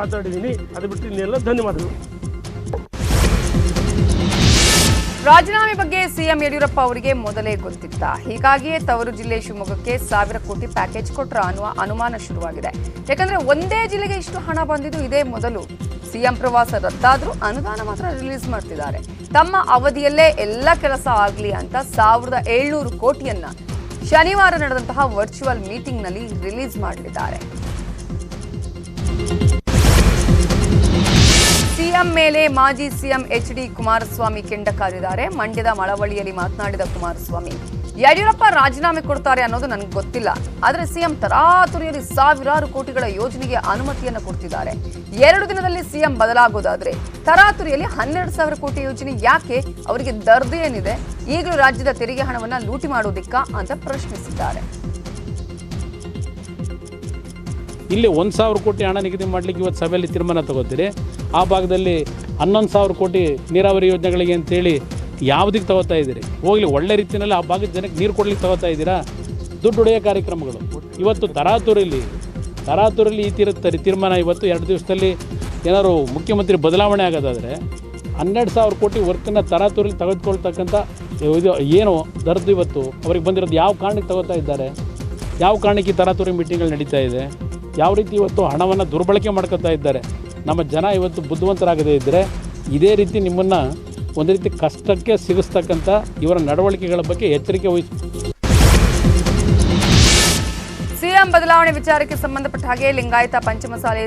ಮಾತಾಡಿದ್ದೀನಿ ಅದು ಬಿಟ್ಟು ಇನ್ನೆಲ್ಲ ಧನ್ಯವಾದಗಳು. ರಾಜೀನಾಮೆ ಬಗ್ಗೆ ಸಿಎಂ ಯಡಿಯೂರಪ್ಪ ಅವರಿಗೆ ಮೊದಲೇ ಗೊತ್ತಿತ್ತ. ಹೀಗಾಗಿಯೇ ತವರು ಜಿಲ್ಲೆ ಶಿವಮೊಗ್ಗಕ್ಕೆ ಸಾವಿರ ಕೋಟಿ ಪ್ಯಾಕೇಜ್ ಕೊಟ್ರ ಅನ್ನುವ ಅನುಮಾನ ಶುರುವಾಗಿದೆ. ಯಾಕಂದ್ರೆ ಒಂದೇ ಜಿಲ್ಲೆಗೆ ಇಷ್ಟು ಹಣ ಬಂದಿದ್ದು ಇದೇ ಮೊದಲು. ಸಿಎಂ ಪ್ರವಾಸ ರದ್ದಾದ್ರೂ ಅನುದಾನ ಮಾತ್ರ ರಿಲೀಸ್ ಮಾಡ್ತಿದ್ದಾರೆ. ತಮ್ಮ ಅವಧಿಯಲ್ಲೇ ಎಲ್ಲ ಕೆಲಸ ಆಗ್ಲಿ ಅಂತ ಸಾವಿರದ ಏಳ್ನೂರು ಕೋಟಿಯನ್ನ ಶನಿವಾರ ನಡೆದಂತಹ ವರ್ಚುವಲ್ ಮೀಟಿಂಗ್ನಲ್ಲಿ ರಿಲೀಸ್ ಮಾಡಲಿದ್ದಾರೆ ಸಿಎಂ ಮೇಲೆ ಮಾಜಿ ಸಿಎಂ ಎಚ್ ಡಿ ಕುಮಾರಸ್ವಾಮಿ ಕೆಂಡ ಕಾದಿದ್ದಾರೆ ಮಂಡ್ಯದ ಮಳವಳ್ಳಿಯಲ್ಲಿ ಮಾತನಾಡಿದ ಕುಮಾರಸ್ವಾಮಿ, ಯಡಿಯೂರಪ್ಪ ರಾಜೀನಾಮೆ ಕೊಡ್ತಾರೆ ಅನ್ನೋದು ನನಗೆ ಗೊತ್ತಿಲ್ಲ. ಆದರೆ ಸಿಎಂ ತರಾತುರಿಯಲ್ಲಿ ಸಾವಿರಾರು ಕೋಟಿಗಳ ಯೋಜನೆಗೆ ಅನುಮತಿಯನ್ನು ಕೊಡ್ತಿದ್ದಾರೆ. ಎರಡು ದಿನದಲ್ಲಿ ಸಿಎಂ ಬದಲಾಗೋದಾದ್ರೆ ತರಾತುರಿಯಲ್ಲಿ ಹನ್ನೆರಡು ಸಾವಿರ ಕೋಟಿ ಯೋಜನೆ ಯಾಕೆ ಅವರಿಗೆ ದರ್ದು ಏನಿದೆ? ಈಗಲೂ ರಾಜ್ಯದ ತೆರಿಗೆ ಹಣವನ್ನ ಲೂಟಿ ಮಾಡೋದಿಕ್ಕಾ ಅಂತ ಪ್ರಶ್ನಿಸಿದ್ದಾರೆ. ಇಲ್ಲಿ ಒಂದು ಸಾವಿರ ಕೋಟಿ ಹಣ ನಿಗದಿ ಮಾಡಲಿಕ್ಕೆ ಇವತ್ತು ಸಭೆಯಲ್ಲಿ ತೀರ್ಮಾನ ತಗೋತೀರಿ. ಆ ಭಾಗದಲ್ಲಿ ಹನ್ನೊಂದು ಸಾವಿರ ಕೋಟಿ ನೀರಾವರಿ ಯೋಜನೆಗಳಿಗೆ ಅಂತೇಳಿ ಯಾವುದಕ್ಕೆ ತಗೋತಾ ಇದ್ದೀರಿ? ಹೋಗಲಿ, ಒಳ್ಳೆ ರೀತಿಯಲ್ಲಿ ಆ ಭಾಗದ ಜನಕ್ಕೆ ನೀರು ಕೊಡ್ಲಿಕ್ಕೆ ತಗೋತಾ ಇದ್ದೀರಾ? ದುಡ್ಡು ಹೊಡೆಯೋ ಕಾರ್ಯಕ್ರಮಗಳು. ಇವತ್ತು ತರಾತೂರಲ್ಲಿ ತರಾತೂರಲ್ಲಿ ಈ ತೀರ ತೀರ್- ತೀರ್ಮಾನ ಇವತ್ತು ಎರಡು ದಿವಸದಲ್ಲಿ ಏನಾದ್ರು ಮುಖ್ಯಮಂತ್ರಿ ಬದಲಾವಣೆ ಆಗೋದಾದರೆ ಹನ್ನೆರಡು ಸಾವಿರ ಕೋಟಿ ವರ್ಕನ್ನು ತರಾತೂರಲ್ಲಿ ತೆಗೆದುಕೊಳ್ತಕ್ಕಂಥ ಇದು ಏನು ದರ್ದು ಇವತ್ತು? ಅವ್ರಿಗೆ ಬಂದಿರೋದು ಯಾವ ಕಾರಣಕ್ಕೆ ತಗೋತಾ ಇದ್ದಾರೆ? ಯಾವ ಕಾರಣಕ್ಕೆ ತರಾತುರಿ ಮೀಟಿಂಗ್ಗಳು ನಡೀತಾ ಇದೆ? ಯಾವ ರೀತಿ ಇವತ್ತು ಹಣವನ್ನು ದುರ್ಬಳಕೆ ಮಾಡ್ಕೋತಾ ಇದ್ದಾರೆ? ನಮ್ಮ ಜನ ಇವತ್ತು ಬುದ್ಧಿವಂತರಾಗದೇ ಇದ್ದರೆ ಇದೇ ರೀತಿ ನಿಮ್ಮನ್ನು ಒಂದು ರೀತಿ ಕಷ್ಟಕ್ಕೆ ಸಿಗಿಸ್ತಕ್ಕಂಥ ಇವರ ನಡವಳಿಕೆಗಳ ಬಗ್ಗೆ ಎಚ್ಚರಿಕೆ ವಹಿಸಿ ಸಿಎಂ ಬದಲಾವಣೆ ವಿಚಾರಕ್ಕೆ ಸಂಬಂಧಪಟ್ಟ ಹಾಗೆ ಲಿಂಗಾಯತ ಪಂಚಮಸಾಲಿ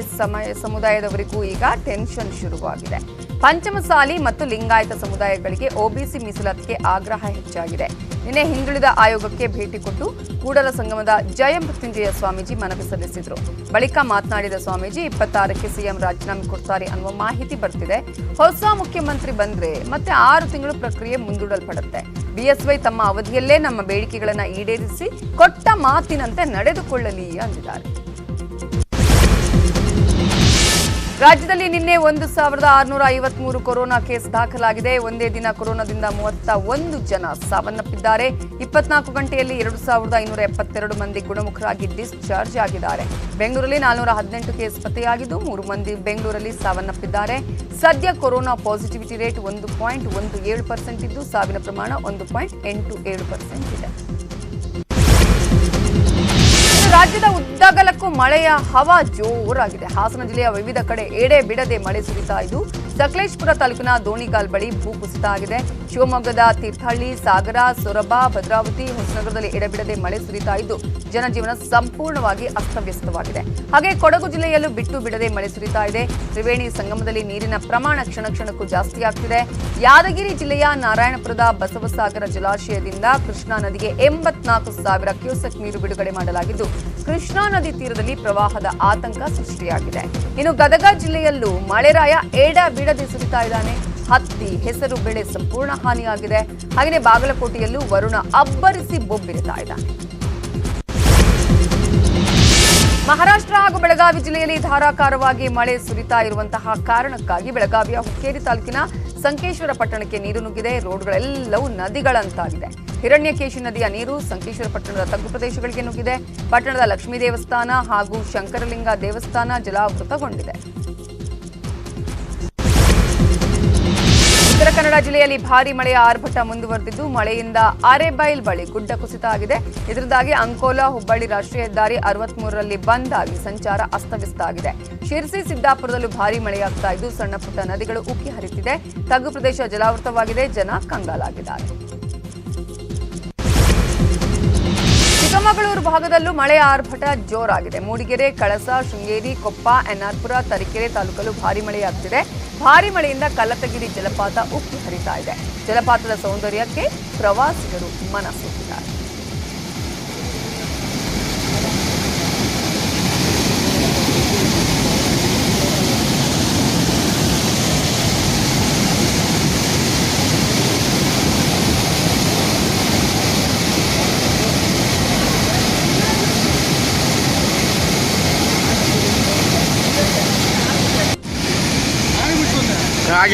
ಸಮುದಾಯದವರಿಗೂ ಈಗ ಟೆನ್ಷನ್ ಶುರುವಾಗಿದೆ. ಪಂಚಮಸಾಲಿ ಮತ್ತು ಲಿಂಗಾಯತ ಸಮುದಾಯಗಳಿಗೆ ಒಬಿಸಿ ಮೀಸಲಾತಿಗೆ ಆಗ್ರಹ ಹೆಚ್ಚಾಗಿದೆ. ನಿನ್ನೆ ಹಿಂದುಳಿದ ಆಯೋಗಕ್ಕೆ ಭೇಟಿ ಕೊಟ್ಟು ಕೂಡಲ ಸಂಗಮದ ಜಯ ಮೃತ್ಯುಂಜಯ ಸ್ವಾಮೀಜಿ ಮನವಿ ಸಲ್ಲಿಸಿದ್ರು. ಬಳಿಕ ಮಾತನಾಡಿದ ಸ್ವಾಮೀಜಿ, ಇಪ್ಪತ್ತಾರಕ್ಕೆ ಸಿಎಂ ರಾಜೀನಾಮೆ ಕೊಡ್ತಾರೆ ಅನ್ನುವ ಮಾಹಿತಿ ಬರ್ತಿದೆ. ಹೊಸ ಮುಖ್ಯಮಂತ್ರಿ ಬಂದ್ರೆ ಮತ್ತೆ ಆರು ತಿಂಗಳು ಪ್ರಕ್ರಿಯೆ ಮುಂದೂಡಲ್ಪಡುತ್ತೆ. ಬಿಎಸ್ವೈ ತಮ್ಮ ಅವಧಿಯಲ್ಲೇ ನಮ್ಮ ಬೇಡಿಕೆಗಳನ್ನು ಈಡೇರಿಸಿ ಕೊಟ್ಟ ಮಾತಿನಂತೆ ನಡೆದುಕೊಳ್ಳಲಿ ಅಂದಿದ್ದಾರೆ. ರಾಜ್ಯದಲ್ಲಿ ನಿನ್ನೆ ಒಂದು ಸಾವಿರದ ಆರುನೂರ ಐವತ್ಮೂರು ಕೊರೋನಾ ಕೇಸ್ ದಾಖಲಾಗಿದೆ. ಒಂದೇ ದಿನ ಕೊರೋನಾದಿಂದ ಮೂವತ್ತ ಒಂದು ಜನ ಸಾವನ್ನಪ್ಪಿದ್ದಾರೆ. ಇಪ್ಪತ್ನಾಲ್ಕು ಗಂಟೆಯಲ್ಲಿ ಎರಡು ಸಾವಿರದ ಐನೂರ ಎಪ್ಪತ್ತೆರಡು ಮಂದಿ ಗುಣಮುಖರಾಗಿ ಡಿಸ್ಚಾರ್ಜ್ ಆಗಿದ್ದಾರೆ. ಬೆಂಗಳೂರಲ್ಲಿ ನಾಲ್ನೂರ ಹದಿನೆಂಟು ಕೇಸ್ ಪತ್ತೆಯಾಗಿದ್ದು, ಮೂರು ಮಂದಿ ಬೆಂಗಳೂರಲ್ಲಿ ಸಾವನ್ನಪ್ಪಿದ್ದಾರೆ. ಸದ್ಯ ಕೊರೋನಾ ಪಾಸಿಟಿವಿಟಿ ರೇಟ್ ಒಂದು ಪಾಯಿಂಟ್ ಒಂದು ಏಳು ಪರ್ಸೆಂಟ್ ಇದ್ದು, ಸಾವಿನ ಪ್ರಮಾಣ ಒಂದು ಪಾಯಿಂಟ್ ಎಂಟು ಏಳು ಪರ್ಸೆಂಟ್ ಇದೆ. ರಾಜ್ಯದ ಉದ್ದಗಲಕ್ಕೂ ಮಳೆಯ ಹವಾ ಜೋರಾಗಿದೆ. ಹಾಸನ ಜಿಲ್ಲೆಯ ವಿವಿಧ ಕಡೆ ಎಡೆ ಬಿಡದೆ ಮಳೆ ಸುರಿತಾ ಇದ್ದು ಸಕಲೇಶ್ಪುರ ತಾಲೂಕಿನ ದೋಣಿಗಾಲ್ ಬಳಿ ಭೂಕುಸಿತ ಆಗಿದೆ. ಶಿವಮೊಗ್ಗದ ತೀರ್ಥಹಳ್ಳಿ, ಸಾಗರ, ಸೊರಬ, ಭದ್ರಾವತಿ, ಹೊಸನಗರದಲ್ಲಿ ಎಡಬಿಡದೆ ಮಳೆ ಸುರಿತಾ ಇದ್ದು ಜನಜೀವನ ಸಂಪೂರ್ಣವಾಗಿ ಅಸ್ತವ್ಯಸ್ತವಾಗಿದೆ. ಹಾಗೆ ಕೊಡಗು ಜಿಲ್ಲೆಯಲ್ಲೂ ಬಿಟ್ಟು ಬಿಡದೆ ಮಳೆ ಸುರಿತಾ ಇದೆ. ತ್ರಿವೇಣಿ ಸಂಗಮದಲ್ಲಿ ನೀರಿನ ಪ್ರಮಾಣ ಕ್ಷಣ ಕ್ಷಣಕ್ಕೂ ಜಾಸ್ತಿ ಆಗ್ತಿದೆ. ಯಾದಗಿರಿ ಜಿಲ್ಲೆಯ ನಾರಾಯಣಪುರದ ಬಸವಸಾಗರ ಜಲಾಶಯದಿಂದ ಕೃಷ್ಣಾ ನದಿಗೆ ಎಂಬತ್ನಾಲ್ಕು ಸಾವಿರ ಕ್ಯೂಸೆಕ್ ನೀರು ಬಿಡುಗಡೆ ಮಾಡಲಾಗಿದ್ದು, ಕೃಷ್ಣಾ ನದಿ ತೀರದಲ್ಲಿ ಪ್ರವಾಹದ ಆತಂಕ ಸೃಷ್ಟಿಯಾಗಿದೆ. ಇನ್ನು ಗದಗ ಜಿಲ್ಲೆಯಲ್ಲೂ ಮಳೆರಾಯ ಏಡ ಬಿಡದೆ ಸುರಿತಾ ಇದ್ದಾನೆ. ಹತ್ತಿ ಹೆಸರು ಬೆಳೆ ಸಂಪೂರ್ಣ ಹಾನಿಯಾಗಿದೆ. ಹಾಗೆಯೇ ಬಾಗಲಕೋಟೆಯಲ್ಲೂ ವರುಣ ಅಬ್ಬರಿಸಿ ಬೊಬ್ಬಿರುತ್ತಾ ಇದ್ದಾನೆ. ಮಹಾರಾಷ್ಟ್ರ ಹಾಗೂ ಬೆಳಗಾವಿ ಜಿಲ್ಲೆಯಲ್ಲಿ ಧಾರಾಕಾರವಾಗಿ ಮಳೆ ಸುರಿತಾ ಇರುವಂತಹ ಕಾರಣಕ್ಕಾಗಿ ಬೆಳಗಾವಿಯ ಹುಕ್ಕೇರಿ ತಾಲೂಕಿನ ಸಂಕೇಶ್ವರ ಪಟ್ಟಣಕ್ಕೆ ನೀರು ನುಗ್ಗಿದೆ. ರೋಡ್ಗಳೆಲ್ಲವೂ ನದಿಗಳಂತಾಗಿದೆ. ಹಿರಣ್ಯಕೇಶಿ ನದಿಯ ನೀರು ಸಂಕೇಶ್ವರ ಪಟ್ಟಣದ ತಗ್ಗು ಪ್ರದೇಶಗಳಿಗೆ ನುಗ್ಗಿದೆ. ಪಟ್ಟಣದ ಲಕ್ಷ್ಮೀ ದೇವಸ್ಥಾನ ಹಾಗೂ ಶಂಕರಲಿಂಗ ದೇವಸ್ಥಾನ ಜಲಾವೃತಗೊಂಡಿದೆ. ಕನ್ನಡ ಜಿಲ್ಲೆಯಲ್ಲಿ ಭಾರಿ ಮಳೆಯ ಆರ್ಭಟ ಮುಂದುವರೆದಿದ್ದು, ಮಳೆಯಿಂದ ಆರೆಬೈಲ್ ಬಳಿ ಗುಡ್ಡ ಕುಸಿತ ಆಗಿದೆ. ಇದರಿಂದಾಗಿ ಅಂಕೋಲಾ, ಹುಬ್ಬಳ್ಳಿ ರಾಷ್ಟ್ರೀಯ ಹೆದ್ದಾರಿ ಅರವತ್ಮೂರರಲ್ಲಿ ಬಂದ್ ಆಗಿ ಸಂಚಾರ ಅಸ್ತವ್ಯಸ್ತ ಆಗಿದೆ. ಶಿರ್ಸಿ, ಸಿದ್ದಾಪುರದಲ್ಲೂ ಭಾರಿ ಮಳೆಯಾಗ್ತಾ ಇದ್ದು ಸಣ್ಣ ಪುಟ್ಟ ನದಿಗಳು ಉಕ್ಕಿ ಹರಿತಿದೆ. ತಗ್ಗು ಪ್ರದೇಶ ಜಲಾವೃತವಾಗಿದೆ, ಜನ ಕಂಗಾಲಾಗಿದ್ದಾರೆ. ಚಿಕ್ಕಮಗಳೂರು ಭಾಗದಲ್ಲೂ ಮಳೆ ಆರ್ಭಟ ಜೋರಾಗಿದೆ. ಮೂಡಿಗೆರೆ, ಕಳಸ, ಶೃಂಗೇರಿ, ಕೊಪ್ಪ ಎನ್ಆರ್ಪುರ ತರೀಕೆರೆ ತಾಲೂಕಲ್ಲೂ ಭಾರಿ ಮಳೆಯಾಗ್ತಿದೆ. ಭಾರಿ ಮಳೆಯಿಂದ ಕಲ್ಲತಗಿರಿ ಜಲಪಾತ ಉಕ್ಕಿ ಹರಿತಾ ಇದೆ. ಜಲಪಾತದ ಸೌಂದರ್ಯಕ್ಕೆ ಪ್ರವಾಸಿಗರು ಮನಸೋತಿದ್ದಾರೆ ರಾಜ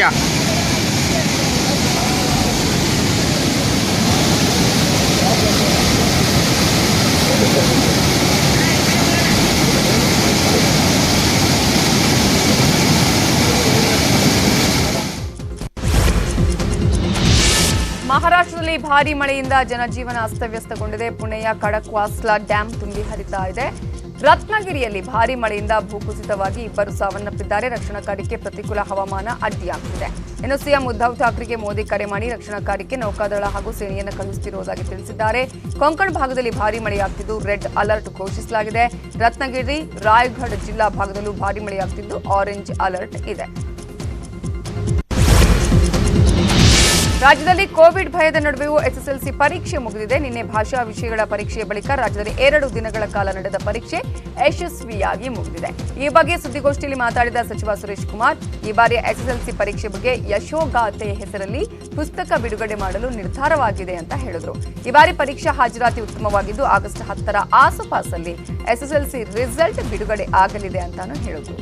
ಮಹಾರಾಷ್ಟ್ರದಲ್ಲಿ ಭಾರೀ ಮಳೆಯಿಂದ ಜನಜೀವನ ಅಸ್ತವ್ಯಸ್ತಗೊಂಡಿದೆ. ಪುಣೆಯ ಕಡಕ್ವಾಸ್ಲಾ ಡ್ಯಾಂ ತುಂಬಿ ಹರಿತಾ ಇದೆ. ರತ್ನಗಿರಿಯಲ್ಲಿ ಭಾರಿ ಮಳೆಯಿಂದ ಭೂಕುಸಿತವಾಗಿ ಇಬ್ಬರು ಸಾವನ್ನಪ್ಪಿದ್ದಾರೆ. ರಕ್ಷಣಾ ಕಾರ್ಯಕ್ಕೆ ಪ್ರತಿಕೂಲ ಹವಾಮಾನ ಅಡ್ಡಿಯಾಗುತ್ತಿದೆ. ಇನ್ನು ಸಿಎಂ ಉದ್ದವ್ ಠಾಕ್ರೆಗೆ ಮೋದಿ ಕರೆ ಮಾಡಿ ರಕ್ಷಣಾ ಕಾರ್ಯಕ್ಕೆ ನೌಕಾದಳ ಹಾಗೂ ಸೇನೆಯನ್ನು ಕಳುಹಿಸುತ್ತಿರುವುದಾಗಿ ತಿಳಿಸಿದ್ದಾರೆ. ಕೊಂಕಣ್ ಭಾಗದಲ್ಲಿ ಭಾರಿ ಮಳೆಯಾಗ್ತಿದ್ದು, ರೆಡ್ ಅಲರ್ಟ್ ಘೋಷಿಸಲಾಗಿದೆ. ರತ್ನಗಿರಿ ರಾಯ್ಗಢ್ ಜಿಲ್ಲಾ ಭಾಗದಲ್ಲೂ ಭಾರಿ ಮಳೆಯಾಗ್ತಿದ್ದು, ಆರೆಂಜ್ ಅಲರ್ಟ್ ಇದೆ. ರಾಜ್ಯದಲ್ಲಿ ಕೋವಿಡ್ ಭಯದ ನಡುವೆಯೂ ಎಸ್ಎಸ್ಎಲ್ಸಿ ಪರೀಕ್ಷೆ ಮುಗಿದಿದೆ. ನಿನ್ನೆ ಭಾಷಾ ವಿಷಯಗಳ ಪರೀಕ್ಷೆಯ ಬಳಿಕ ರಾಜ್ಯದಲ್ಲಿ ಎರಡು ದಿನಗಳ ಕಾಲ ನಡೆದ ಪರೀಕ್ಷೆ ಯಶಸ್ವಿಯಾಗಿ ಮುಗಿದಿದೆ. ಈ ಬಗ್ಗೆ ಸುದ್ದಿಗೋಷ್ಠಿಯಲ್ಲಿ ಮಾತಾಡಿದ ಸಚಿವ ಸುರೇಶ್ ಕುಮಾರ್, ಈ ಬಾರಿಯ ಎಸ್ಎಸ್ಎಲ್ಸಿ ಪರೀಕ್ಷೆ ಬಗ್ಗೆ ಯಶೋಗಾಥೆ ಹೆಸರಲ್ಲಿ ಪುಸ್ತಕ ಬಿಡುಗಡೆ ಮಾಡಲು ನಿರ್ಧಾರವಾಗಿದೆ ಅಂತ ಹೇಳಿದರು. ಈ ಬಾರಿ ಪರೀಕ್ಷಾ ಹಾಜರಾತಿ ಉತ್ತಮವಾಗಿದ್ದು, ಆಗಸ್ಟ್ ಹತ್ತರ ಆಸುಪಾಸಲ್ಲಿ ಎಸ್ಎಸ್ಎಲ್ಸಿ ರಿಸಲ್ಟ್ ಬಿಡುಗಡೆ ಆಗಲಿದೆ ಅಂತಾನು ಹೇಳಿದ್ರು.